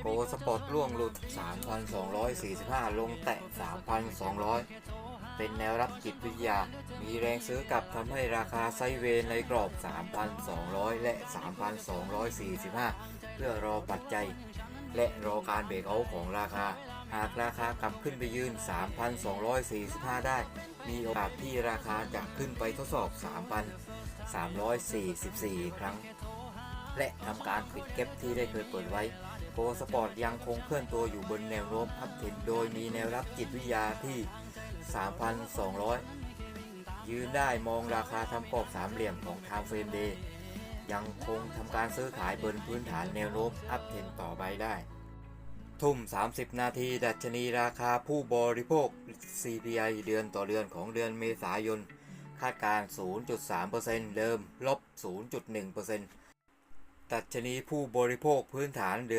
โกสปอร์ตล่วงหลุด 3,245 ลงแตะ 3,200 เป็นแนวรับจิตวิทยา มีแรงซื้อกลับทำให้ราคาไซเวย์ในกรอบ 3,200 และ 3,245 เพื่อรอปัจจัย และรอการเบรกเอาของราคา หากราคากลับขึ้นไปยืน 3,245 ได้ มีโอกาสที่ราคาจะขึ้นไปทดสอบ 3,344 ครั้งและทำการปิดเก็บที่ได้เคยเปิดไว้ โกสปอร์ตยังคงเคลื่อนตัวอยู่บนแนวโน้มอัพเทรนโดยมีแนวรับจิตวิทยาที่ 3,200 ยืนได้มองราคาทำกรอบสามเหลี่ยมของ Time Frame Day ยังคงทำการซื้อขายบนพื้นฐานแนวโน้มอัพเทรนต่อไปได้ ทุ่ม 30 นาที ดัชนีราคาผู้บริโภค CPI เดือนต่อเดือนของเดือนเมษายน คาดการณ์0.3%เดิมลบ 0.1%ดัชนีผู้บริโภคพื้นฐานเดือน